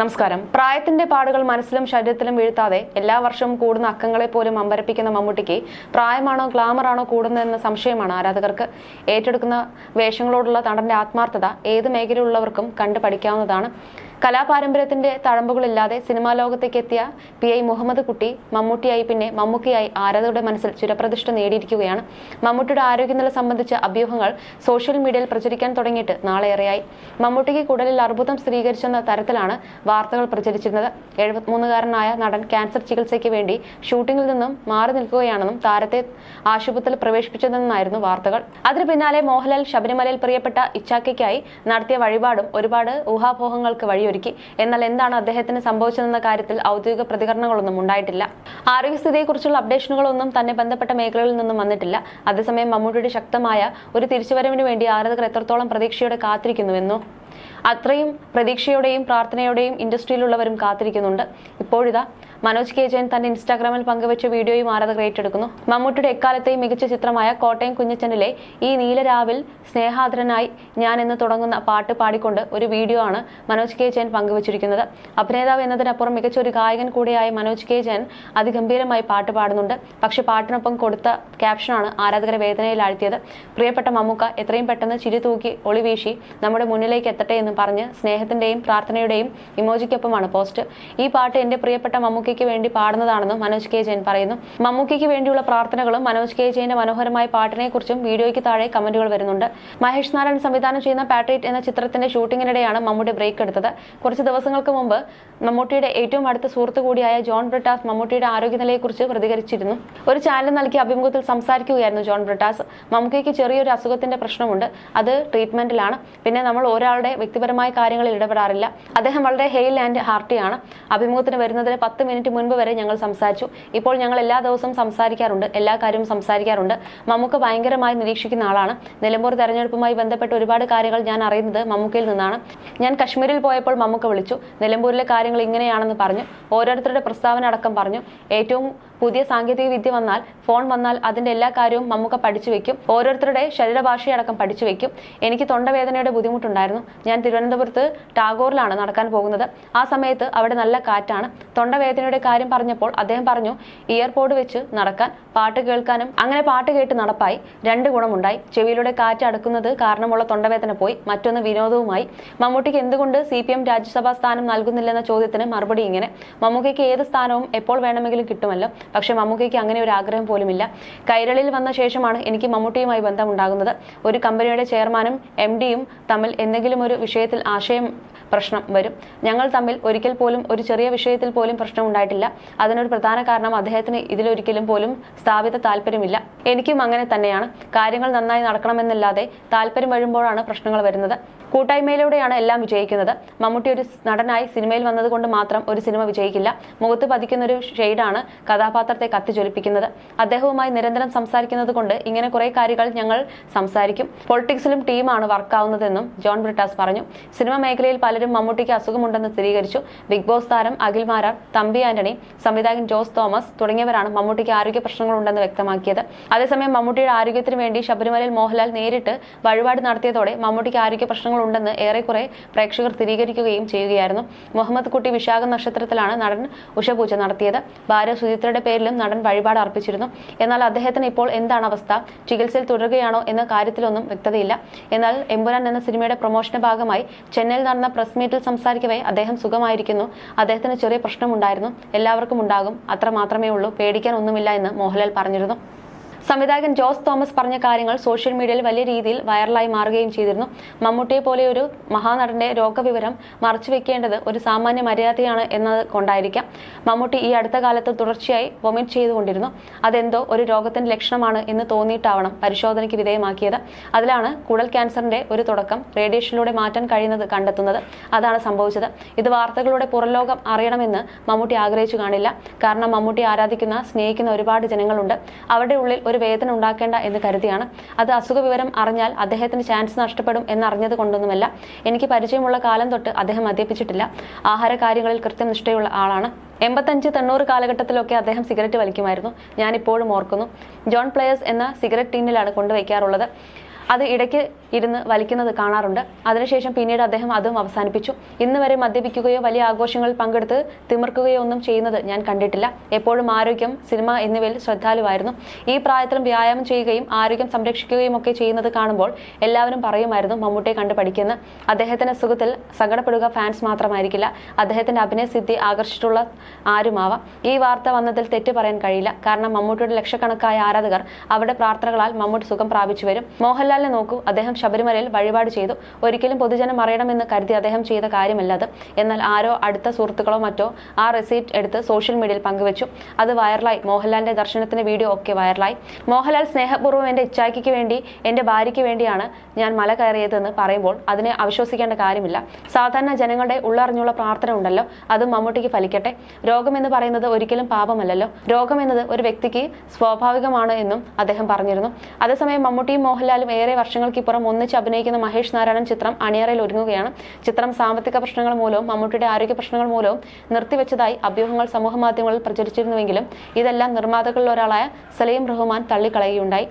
നമസ്കാരം. പ്രായത്തിന്റെ പാടുകൾ മനസ്സിലും ശരീരത്തിലും വീഴ്ത്താതെ എല്ലാ വർഷവും കൂടുന്ന അക്കങ്ങളെ പോലും അമ്പരപ്പിക്കുന്ന മമ്മൂട്ടിക്ക് പ്രായമാണോ ഗ്ലാമറാണോ കൂടുന്നതെന്ന സംശയമാണ് ആരാധകർക്ക്. ഏറ്റെടുക്കുന്ന വേഷങ്ങളോടുള്ള നടന്റെ ആത്മാർത്ഥത ഏത് മേഖലയിലുള്ളവർക്കും കണ്ടു പഠിക്കാവുന്നതാണ് കലാപാരമ്പര്യത്തിന്റെ തഴമ്പുകളില്ലാതെ സിനിമാ ലോകത്തേക്ക് എത്തിയ പി ഐ മുഹമ്മദ് കുട്ടി മമ്മൂട്ടിയായി പിന്നെ മമ്മൂക്കിയായി ആരാധകരുടെ മനസ്സിൽ ചിരപ്രതിഷ്ഠ നേടിയിരിക്കുകയാണ്. മമ്മൂട്ടിയുടെ ആരോഗ്യനില സംബന്ധിച്ച അഭ്യൂഹങ്ങൾ സോഷ്യൽ മീഡിയയിൽ പ്രചരിക്കാൻ തുടങ്ങിയിട്ട് നാളെയേറെയായി മമ്മൂട്ടിക്ക് കുടലിൽ അർബുദം സ്ഥിരീകരിച്ചെന്ന തരത്തിലാണ് വാർത്തകൾ പ്രചരിച്ചിരുന്നത്. എഴുപത്തിമൂന്നുകാരനായ നടൻ ക്യാൻസർ ചികിത്സയ്ക്ക് വേണ്ടി ഷൂട്ടിംഗിൽ നിന്നും മാറി നിൽക്കുകയാണെന്നും താരത്തെ ആശുപത്രിയിൽ പ്രവേശിപ്പിച്ചതെന്നായിരുന്നു വാർത്തകൾ. അതിനു പിന്നാലെ മോഹൻലാൽ ശബരിമലയിൽ പ്രിയപ്പെട്ട ഇച്ചാക്കയ്ക്കായി നടത്തിയ വഴിപാടും ഒരുപാട് ഊഹാപോഹങ്ങൾക്ക് വഴിയൊരുക്കി. എന്നാൽ എന്താണ് അദ്ദേഹത്തിന് സംഭവിച്ചതെന്ന കാര്യത്തിൽ ഔദ്യോഗിക പ്രതികരണങ്ങളൊന്നും ഉണ്ടായിട്ടില്ല. ആരോഗ്യസ്ഥിതിയെക്കുറിച്ചുള്ള അപ്ഡേഷനുകളൊന്നും തന്നെ ബന്ധപ്പെട്ട മേഖലകളിൽ നിന്നും വന്നിട്ടില്ല. അതേസമയം മമ്മൂട്ടിയുടെ ശക്തമായ ഒരു തിരിച്ചുവരവിന് വേണ്ടി ആരാധകർ എത്രത്തോളം പ്രതീക്ഷയോടെ കാത്തിരിക്കുന്നുവെന്നോ? അത്രയും പ്രതീക്ഷയോടെയും പ്രാർത്ഥനയോടെയും ഇൻഡസ്ട്രിയിലുള്ളവരും കാത്തിരിക്കുന്നുണ്ട്. ഇപ്പോഴിതാ മനോജ് കെ ജയൻ തന്റെ ഇൻസ്റ്റാഗ്രാമിൽ പങ്കുവച്ച വീഡിയോയും ആരാധകർ ഏറ്റെടുക്കുന്നു. മമ്മൂട്ടിയുടെ എക്കാലത്തെയും മികച്ച ചിത്രമായ കോട്ടയം കുഞ്ഞച്ചനിലെ ഈ നീലരാവിൽ സ്നേഹാദരനായി ഞാൻ എന്ന് തുടങ്ങുന്ന പാട്ട് പാടിക്കൊണ്ട് ഒരു വീഡിയോ ആണ് മനോജ് കെ ജയൻ പങ്കുവച്ചിരിക്കുന്നത്. അഭിനേതാവ് എന്നതിനപ്പുറം മികച്ച ഒരു ഗായകൻ കൂടിയായ മനോജ് കെ ജയൻ അതിഗംഭീരമായി പാട്ട് പാടുന്നുണ്ട്. പക്ഷേ പാട്ടിനൊപ്പം കൊടുത്ത ക്യാപ്ഷനാണ് ആരാധകരെ വേദനയിലാഴ്ത്തിയത്. പ്രിയപ്പെട്ട മമ്മൂക്ക എത്രയും പെട്ടെന്ന് ചിരി തൂക്കി ഒളിവീശി നമ്മുടെ മുന്നിലേക്ക് എത്തട്ടെ എന്ന് പറഞ്ഞ് സ്നേഹത്തിന്റെയും പ്രാർത്ഥനയുടെയും ഇമോജിക്കൊപ്പമാണ് പോസ്റ്റ്. ഈ പാട്ട് എന്റെ പ്രിയപ്പെട്ട മമ്മൂക്കയ്ക്ക് വേണ്ടി പാടുന്നതാണെന്നും മനോജ് കെ ജയൻ പറയുന്നു. മമ്മൂക്കയ്ക്ക് വേണ്ടിയുള്ള പ്രാർത്ഥനകളും മനോജ് കെ ജയന്റെ മനോഹരമായ പാട്ടിനെക്കുറിച്ചും വീഡിയോയ്ക്ക് താഴെ കമന്റുകൾ വരുന്നുണ്ട്. മഹേഷ് നാരായൺ സംവിധാനം ചെയ്യുന്ന പാട്രേറ്റ് എന്ന ചിത്രത്തിന്റെ ഷൂട്ടിങ്ങിനിടെയാണ് മമ്മൂട്ടി ബ്രേക്ക് എടുത്തത്. കുറച്ച് ദിവസങ്ങൾക്ക് മുമ്പ് മമ്മൂട്ടിയുടെ ഏറ്റവും അടുത്ത സുഹൃത്ത് കൂടിയായ ജോൺ ബ്രിട്ടാസ് മമ്മൂട്ടിയുടെ ആരോഗ്യനിലയെക്കുറിച്ച് പ്രതികരിച്ചിരുന്നു. ഒരു ചാനൽ നൽകിയ അഭിമുഖത്തിൽ സംസാരിക്കുകയായിരുന്നു ജോൺ ബ്രിട്ടാസ്. മമ്മൂക്കയ്ക്ക് ചെറിയൊരു അസുഖത്തിന്റെ പ്രശ്നമുണ്ട്. അത് ട്രീറ്റ്മെന്റിലാണ്. പിന്നെ നമ്മൾ ഒരാളുടെ വ്യക്തിപരമായ കാര്യങ്ങളിൽ ഇടപെടാറില്ല. അദ്ദേഹം വളരെ ഹെയിൽ ആൻഡ് ഹാർട്ടിയാണ് അഭിമുഖത്തിന് വരുന്നതിന് പത്ത് മിനിറ്റ് മുൻപ് വരെ ഞങ്ങൾ സംസാരിച്ചു. ഇപ്പോൾ ഞങ്ങൾ എല്ലാ ദിവസവും സംസാരിക്കാറുണ്ട്. എല്ലാ കാര്യവും സംസാരിക്കാറുണ്ട്. മമ്മൂക്ക ഭയങ്കരമായി നിരീക്ഷിക്കുന്ന ആളാണ്. നിലമ്പൂർ തെരഞ്ഞെടുപ്പുമായി ബന്ധപ്പെട്ട് ഒരുപാട് കാര്യങ്ങൾ ഞാൻ അറിയുന്നത് മമ്മൂക്കയിൽ നിന്നാണ്. ഞാൻ കശ്മീരിൽ പോയപ്പോൾ മമ്മൂക്ക വിളിച്ചു. നിലമ്പൂരിലെ കാര്യങ്ങൾ ഇങ്ങനെയാണെന്ന് പറഞ്ഞു. ഓരോരുത്തരുടെ പ്രസ്താവന അടക്കം പറഞ്ഞു. ഏറ്റവും പുതിയ സാങ്കേതിക വിദ്യ വന്നാൽ ഫോൺ വന്നാൽ അതിന്റെ എല്ലാ കാര്യവും മമ്മൂക്ക പഠിച്ചു വെക്കും. ഓരോരുത്തരുടെ ശരീരഭാഷയടക്കം പഠിച്ചു വെക്കും. എനിക്ക് തൊണ്ടവേദനയുടെ ബുദ്ധിമുട്ടുണ്ടായിരുന്നു. ഞാൻ തിരുവനന്തപുരത്ത് ടാഗോറിലാണ് നടക്കാൻ പോകുന്നത്. ആ സമയത്ത് അവിടെ നല്ല കാറ്റാണ്. തൊണ്ടവേദനയുടെ കാര്യം പറഞ്ഞപ്പോൾ അദ്ദേഹം പറഞ്ഞു ഇയർപോഡ് വെച്ച് നടക്കാൻ പാട്ട് കേൾക്കാനും അങ്ങനെ പാട്ട് കേട്ട് നടപ്പായി. രണ്ട് ഗുണമുണ്ടായി. ചെവിയിലൂടെ കാറ്റ് അടക്കുന്നത് കാരണമുള്ള തൊണ്ടവേദന പോയി. മറ്റൊന്ന് വിനോദവുമായി. മമ്മൂട്ടിക്ക് എന്തുകൊണ്ട് സി പി എം രാജ്യസഭാ സ്ഥാനം നൽകുന്നില്ലെന്ന ചോദ്യത്തിന് മറുപടി ഇങ്ങനെ. മമ്മൂക്കയ്ക്ക് ഏത് സ്ഥാനവും എപ്പോൾ വേണമെങ്കിലും കിട്ടുമല്ലോ. പക്ഷേ മമ്മൂക്കയ്ക്ക് അങ്ങനെ ഒരു ആഗ്രഹം പോലുമില്ല. കൈരളിയിൽ വന്ന ശേഷമാണ് എനിക്ക് മമ്മൂട്ടിയുമായി ബന്ധമുണ്ടാകുന്നത്. ഒരു കമ്പനിയുടെ ചെയർമാനും എം ഡിയും തമ്മിൽ എന്തെങ്കിലും ഒരു വിഷയത്തിൽ ആശയം പ്രശ്നം വരും. ഞങ്ങൾ തമ്മിൽ ഒരിക്കൽ പോലും ഒരു ചെറിയ വിഷയത്തിൽ പോലും പ്രശ്നം ഉണ്ടായിട്ടില്ല. അതിനൊരു പ്രധാന കാരണം അദ്ദേഹത്തിന് ഇതിലൊരിക്കലും പോലും സ്ഥാപിത താല്പര്യമില്ല. എനിക്കും അങ്ങനെ തന്നെയാണ്. കാര്യങ്ങൾ നന്നായി നടക്കണമെന്നല്ലാതെ താല്പര്യം വരുമ്പോഴാണ് പ്രശ്നങ്ങൾ വരുന്നത്. കൂട്ടായ്മയിലൂടെയാണ് എല്ലാം വിജയിക്കുന്നത്. മമ്മൂട്ടി ഒരു നടനായി സിനിമയിൽ വന്നതുകൊണ്ട് മാത്രം ഒരു സിനിമ വിജയിക്കില്ല. മുഖത്ത് പതിക്കുന്ന ഒരു ഷെയ്ഡാണ് കഥാപാത്രത്തെ കത്തിജ്വലിപ്പിക്കുന്നത്. അദ്ദേഹവുമായി നിരന്തരം സംസാരിക്കുന്നത് കൊണ്ട് ഇങ്ങനെ കുറെ കാര്യങ്ങൾ ഞങ്ങൾ സംസാരിക്കും. പൊളിറ്റിക്സിലും ടീമാണ് വർക്കാവുന്നതെന്നും ജോൺ ബ്രിട്ടാസ് പറഞ്ഞു. സിനിമ മേഖലയിൽ പലരും മമ്മൂട്ടിക്ക് അസുഖമുണ്ടെന്ന് സ്ഥിരീകരിച്ചു. ബിഗ് ബോസ് താരം അഖിൽ മാരാർ തമ്പി ആന്റണി സംവിധായകൻ ജോസ് തോമസ് തുടങ്ങിയവരാണ് മമ്മൂട്ടിക്ക് ആരോഗ്യ പ്രശ്നങ്ങളുണ്ടെന്ന് വ്യക്തമാക്കിയത്. അതേസമയം മമ്മൂട്ടിയുടെ ആരോഗ്യത്തിന് വേണ്ടി ശബരിമലയിൽ മോഹൻലാൽ നേരിട്ട് വഴിപാട് നടത്തിയതോടെ മമ്മൂട്ടിക്ക് ആരോഗ്യ പ്രശ്നങ്ങൾ ഉണ്ടെന്ന് ഏറെക്കുറെ പ്രേക്ഷകർ സ്ഥിരീകരിക്കുകയും ചെയ്യുകയായിരുന്നു. മുഹമ്മദ് കുട്ടി വിശാഖ നക്ഷത്രത്തിലാണ് നടൻ ഉഷപൂജ നടത്തിയത്. ഭാര്യ സുചിത്രയുടെ പേരിലും നടൻ വഴിപാട് അർപ്പിച്ചിരുന്നു. എന്നാൽ അദ്ദേഹത്തിന് ഇപ്പോൾ എന്താണ് അവസ്ഥ? ചികിത്സയിൽ തുടരുകയാണോ എന്ന കാര്യത്തിലൊന്നും വ്യക്തതയില്ല. എന്നാൽ എമ്പുരാൻ എന്ന സിനിമയുടെ പ്രൊമോഷന്റെ ഭാഗമായി ചെന്നൈയിൽ നടന്ന പ്രസ് മീറ്റിൽ സംസാരിക്കവേ അദ്ദേഹം സുഖമായിരിക്കുന്നു. അദ്ദേഹത്തിന് ചെറിയ പ്രശ്നമുണ്ടായിരുന്നു. എല്ലാവർക്കും ഉണ്ടാകും. അത്ര മാത്രമേ ഉള്ളൂ. പേടിക്കാൻ ഒന്നുമില്ല എന്ന് മോഹൻലാൽ പറഞ്ഞിരുന്നു. സംവിധായകൻ ജോസ് തോമസ് പറഞ്ഞ കാര്യങ്ങൾ സോഷ്യൽ മീഡിയയിൽ വലിയ രീതിയിൽ വൈറലായി മാറുകയും ചെയ്തിരുന്നു. മമ്മൂട്ടിയെ പോലെ ഒരു മഹാനടന്റെ രോഗവിവരം മറച്ചുവെക്കേണ്ടത് ഒരു സാമാന്യ മര്യാദയാണ് എന്നത് കൊണ്ടായിരിക്കാം. മമ്മൂട്ടി ഈ അടുത്ത കാലത്ത് തുടർച്ചയായി വൊമിറ്റ് ചെയ്തുകൊണ്ടിരുന്നു. അതെന്തോ ഒരു രോഗത്തിന്റെ ലക്ഷണമാണ് എന്ന് തോന്നിയിട്ടാവണം പരിശോധനയ്ക്ക് വിധേയമാക്കിയത്. അതിലാണ് കുടൽ ക്യാൻസറിന്റെ ഒരു തുടക്കം റേഡിയേഷനിലൂടെ മാറ്റാൻ കഴിയുന്നത് കണ്ടെത്തുന്നത്. അതാണ് സംഭവിച്ചത്. ഇത് വാർത്തകളുടെ പുറംലോകം അറിയണമെന്ന് മമ്മൂട്ടി ആഗ്രഹിച്ചു കാണില്ല. കാരണം മമ്മൂട്ടി ആരാധിക്കുന്ന സ്നേഹിക്കുന്ന ഒരുപാട് ജനങ്ങളുണ്ട്. അവരുടെ ഉള്ളിൽ ഒരു വേദന ഉണ്ടാക്കേണ്ട എന്ന് കരുതിയാണ്. അത് അസുഖ വിവരം അറിഞ്ഞാൽ അദ്ദേഹത്തിന് ചാൻസ് നഷ്ടപ്പെടും എന്നറിഞ്ഞത് കൊണ്ടൊന്നുമല്ല. എനിക്ക് പരിചയമുള്ള കാലം തൊട്ട് അദ്ദേഹം മദ്യപിച്ചിട്ടില്ല. ആഹാര കാര്യങ്ങളിൽ കൃത്യനിഷ്ഠയുള്ള ആളാണ്. എൺപത്തഞ്ച് തൊണ്ണൂറ് കാലഘട്ടത്തിലൊക്കെ അദ്ദേഹം സിഗരറ്റ് വലിക്കുമായിരുന്നു. ഞാനിപ്പോഴും ഓർക്കുന്നു. ജോൺ പ്ലെയേഴ്സ് എന്ന സിഗരറ്റ് ടീനിലാണ് കൊണ്ടുവയ്ക്കാറുള്ളത്. അത് ഇടയ്ക്ക് ഇരുന്ന് വലിക്കുന്നത് കാണാറുണ്ട്. അതിനുശേഷം പിന്നീട് അദ്ദേഹം അതും അവസാനിപ്പിച്ചു. ഇന്ന് വരെ മദ്യപിക്കുകയോ വലിയ ആഘോഷങ്ങളിൽ പങ്കെടുത്ത് തിമിർക്കുകയോ ഒന്നും ചെയ്യുന്നത് ഞാൻ കണ്ടിട്ടില്ല. എപ്പോഴും ആരോഗ്യം സിനിമ എന്നിവയിൽ ശ്രദ്ധാലുവായിരുന്നു. ഈ പ്രായത്തിലും വ്യായാമം ചെയ്യുകയും ആരോഗ്യം സംരക്ഷിക്കുകയും ഒക്കെ ചെയ്യുന്നത് കാണുമ്പോൾ എല്ലാവരും പറയുമായിരുന്നു മമ്മൂട്ടിയെ കണ്ട് പഠിക്കുന്ന അദ്ദേഹത്തിന്റെ സുഖത്തിൽ സങ്കടപ്പെടുക ഫാൻസ് മാത്രമായിരിക്കില്ല. അദ്ദേഹത്തിന്റെ അഭിനയ സിദ്ധി ആകർഷിച്ചിട്ടുള്ള ആരുമാവാം. ഈ വാർത്ത വന്നതിൽ തെറ്റ് പറയാൻ കഴിയില്ല. കാരണം മമ്മൂട്ടിയുടെ ലക്ഷക്കണക്കായ ആരാധകർ അവരുടെ പ്രാർത്ഥനകളാൽ മമ്മൂട്ടി സുഖം പ്രാപിച്ചു വരും. മോഹൻലാലിനെ നോക്കൂ. അദ്ദേഹം ശബരിമലയിൽ വഴിപാട് ചെയ്തു. ഒരിക്കലും പൊതുജനം അറിയണമെന്ന് കരുതി അദ്ദേഹം ചെയ്ത കാര്യമല്ല അത്. എന്നാൽ ആരോ അടുത്ത സുഹൃത്തുക്കളോ മറ്റോ ആ റെസീപ്റ്റ് എടുത്ത് സോഷ്യൽ മീഡിയയിൽ പങ്കുവച്ചു. അത് വൈറലായി മോഹൻലാലിന്റെ ദർശനത്തിന്റെ വീഡിയോ ഒക്കെ വൈറലായി മോഹൻലാൽ സ്നേഹപൂർവം എന്റെ ഇച്ഛാക്കിക്ക് വേണ്ടി എന്റെ ഭാര്യയ്ക്ക് വേണ്ടിയാണ് ഞാൻ മല കയറിയതെന്ന് പറയുമ്പോൾ അതിനെ അവിശ്വസിക്കേണ്ട കാര്യമില്ല. സാധാരണ ജനങ്ങളുടെ ഉള്ളറിഞ്ഞുള്ള പ്രാർത്ഥന ഉണ്ടല്ലോ. അത് മമ്മൂട്ടിക്ക് ഫലിക്കട്ടെ. രോഗം എന്ന് പറയുന്നത് ഒരിക്കലും പാപമല്ലല്ലോ. രോഗം എന്നത് ഒരു വ്യക്തിക്ക് സ്വാഭാവികമാണ് എന്നും അദ്ദേഹം പറഞ്ഞിരുന്നു. അതേസമയം മമ്മൂട്ടിയും മോഹൻലാലും ഏറെ വർഷങ്ങൾക്കിപ്പുറം ഒന്നിച്ച് അഭിനയിക്കുന്ന മഹേഷ് നാരായണൻ ചിത്രം അണിയറയിൽ ഒരുങ്ങുകയാണ്. ചിത്രം സാമ്പത്തിക പ്രശ്നങ്ങൾ മൂലവും മമ്മൂട്ടിയുടെ ആരോഗ്യ പ്രശ്നങ്ങൾ മൂലവും നിർത്തിവെച്ചതായി അഭ്യൂഹങ്ങൾ സമൂഹ മാധ്യമങ്ങളിൽ പ്രചരിച്ചിരുന്നുവെങ്കിലും ഇതെല്ലാം നിർമ്മാതാക്കളിൽ ഒരാളായ സലീം റഹ്മാൻ തള്ളിക്കളയുകയുണ്ടായി.